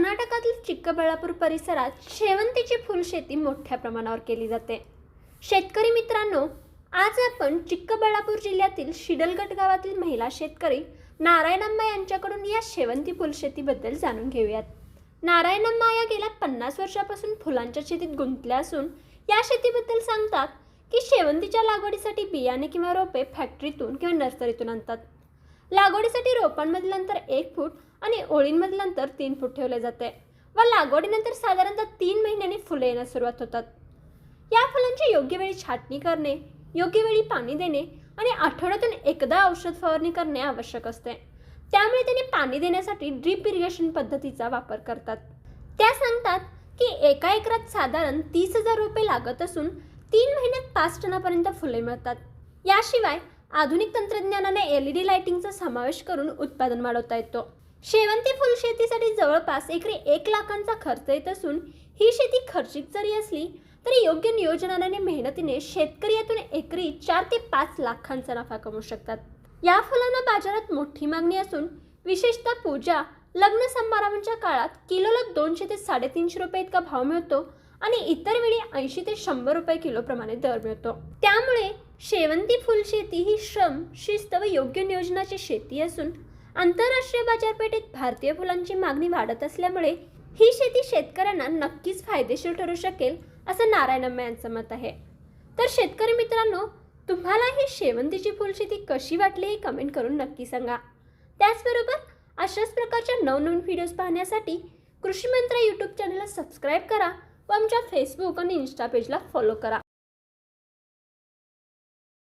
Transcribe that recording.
कर्नाटकातील चिक्कबळ्ळापूर परिसरात शेवंतीची फुलशेती मोठ्या प्रमाणावर केली जाते. शेतकरी मित्रांनो आज आपण चिक्कबळ्ळापूर जिल्ह्यातील शिडलगट गावातील महिला शेतकरी नारायणम्मा यांच्याकडून या शेवंती फुलशेतीबद्दल जाणून घेऊयात. नारायणम्मा या गेल्या पन्नास वर्षापासून फुलांच्या शेतीत गुंतल्या असून या शेतीबद्दल सांगतात की शेवंतीच्या लागवडीसाठी बियाणे किंवा रोपे फॅक्टरीतून किंवा नर्सरीतून आणतात. लागवडीसाठी रोपांमधील अंतर एक फूट आणि ओळींमधलं अंतर तीन फूट ठेवले जाते व लागवडीनंतर साधारणतः तीन महिन्यांनी फुले येण्यास सुरुवात होतात. या फुलांची योग्य वेळी छाटणी करणे योग्य वेळी पाणी देणे आणि आठवड्यातून एकदा औषध फवारणी करणे आवश्यक असते. त्यामुळे त्यांनी पाणी देण्यासाठी ड्रीप इरिगेशन पद्धतीचा वापर करतात. त्या सांगतात की एका एकरात साधारण तीस हजार रुपये लागत असून तीन महिन्यात पाच टनापर्यंत फुले मिळतात. याशिवाय आधुनिक तंत्रज्ञानाने एल ई डी लाइटिंगचा समावेश करून उत्पादन वाढवता येतो. शेवंती फुल शेतीसाठी जवळपास एकरी एक लाखांचा खर्च येत असून ही शेती खर्चिक जरी असली तरी योग्य नियोजनाने आणि मेहनतीने शेतकरी यातून एकरी चार ते पाच लाखांचा नफा कमवू शकतात. या फुलांना बाजारात मोठी मागणी असून विशेषतः पूजा लग्न समारंभांच्या काळात किलोला दोनशे ते साडेतीनशे रुपये इतका भाव मिळतो आणि इतर वेळी ऐंशी ते शंभर रुपये किलोप्रमाणे दर मिळतो. त्यामुळे शेवंती फुलशेती ही श्रम शिस्त व योग्य नियोजनाची शेती असून आंतरराष्ट्रीय बाजारपेठेत भारतीय फुलांची मागणी वाढत असल्यामुळे ही शेती शेतकऱ्यांना नक्कीच फायदेशीर ठरू शकेल असं नारायणम्मा यांचं मत आहे. तर शेतकरी मित्रांनो तुम्हाला ही शेवंतीची फुलशेती कशी वाटली हे कमेंट करून नक्की सांगा. त्याचबरोबर अशाच प्रकारच्या नवनवीन व्हिडिओज पाहण्यासाठी कृषी मंत्र यूट्यूब चॅनलला सबस्क्राईब करा व आमच्या फेसबुक आणि इन्स्टा पेजला फॉलो करा.